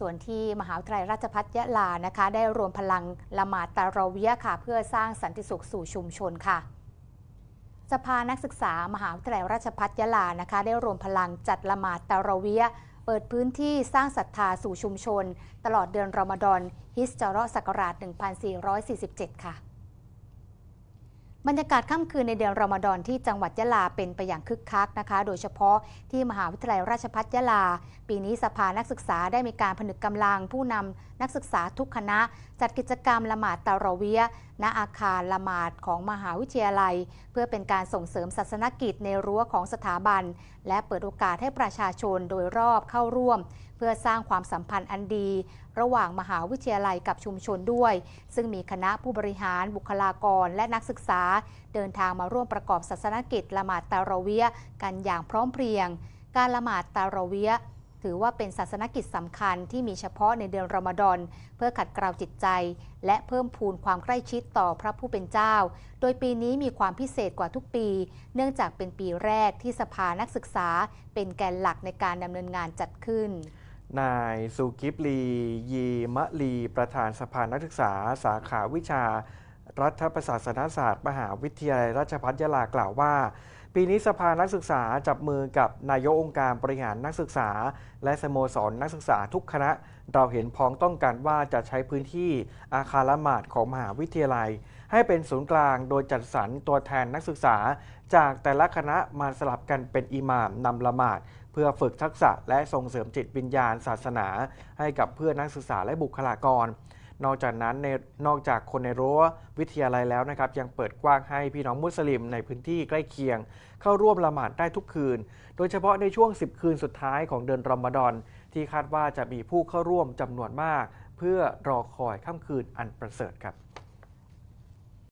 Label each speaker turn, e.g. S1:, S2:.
S1: ส่วนที่มหาวิทยาลัยราชภัฏยะลานะคะ ได้รวมพลังละหมาดตาเราะเวียค่ะ เพื่อสร้างสันติสุขสู่ชุมชนค่ะสภานักศึกษามหาวิทยาลัยราชภัฏยะลานะคะ ได้รวมพลังจัดละหมาดตาเราะเวียเปิดพื้นที่สร้างศรัทธาสู่ชุมชน ตลอดเดือนรอมฎอนฮิสจาระศักราช 1447 ค่ะ บรรยากาศค่ำคืนในเดือนรอมฎอนที่จังหวัดยะลาเป็นไปอย่างคึกคักนะคะ โดยเฉพาะที่มหาวิทยาลัยราชภัฏยะลา ปีนี้สภานักศึกษาได้มีการผนึกกำลังผู้นำนักศึกษาทุกคณะ จัดกิจกรรมละหมาดตาระเวียณอาคารละหมาดของมหาวิทยาลัย เพื่อเป็นการส่งเสริมศาสนกิจในรั้วของสถาบัน และเปิดโอกาสให้ประชาชนโดยรอบเข้าร่วม เพื่อสร้างความสัมพันธ์อันดี ระหว่างมหาวิทยาลัยกับชุมชนด้วย ซึ่งมีคณะผู้บริหารบุคลากรและนักศึกษาเดินทางมาร่วมประกอบศาสนกิจละหมาดตาราเวียะกันอย่างพร้อมเพรียง การละหมาดตาราเวียะถือว่าเป็นศาสนกิจสำคัญที่มีเฉพาะในเดือนรอมฎอนเพื่อขัดเกลาจิตใจ และเพิ่มพูนความใกล้ชิดต่อพระผู้เป็นเจ้า โดยปีนี้มีความพิเศษกว่าทุกปี เนื่องจากเป็นปีแรกที่สภานักศึกษา เป็นแกนหลักในการดำเนินงานจัดขึ้น
S2: นายสุกิฟลี ยีมะลี ประธานสภานักศึกษา สาขาวิชา รัฐประศาสนศาสตร์มหาวิทยาลัยราชภัฏยะลากล่าวว่า ปีนี้สภานักศึกษาจับมือกับนายกองค์การบริหารนักศึกษา และสโมสรนักศึกษาทุกคณะ เราเห็นพ้องต้องการว่าจะใช้พื้นที่อาคารละหมาดของมหาวิทยาลัย ให้เป็นศูนย์กลางโดยจัดสรรตัวแทนนักศึกษา จากแต่ละคณะมาสลับกันเป็นอิหม่ามนำละหมาดเพื่อฝึกทักษะและส่งเสริมจิตวิญญาณศาสนา ให้กับเพื่อนนักศึกษาและบุคลากร นอกจากนั้นในนอกจากคนในรั้ววิทยาลัยแล้วนะครับยังเปิดกว้างให้พี่น้องมุสลิมในพื้นที่ใกล้เคียง เข้าร่วมละหมาดได้ทุกคืน โดยเฉพาะในช่วง 10 คืนสุดท้ายของเดือนรอมฎอน ที่คาดว่าจะมีผู้เข้าร่วมจำนวนมาก เพื่อรอคอยค่ำคืนอันประเสริฐครับ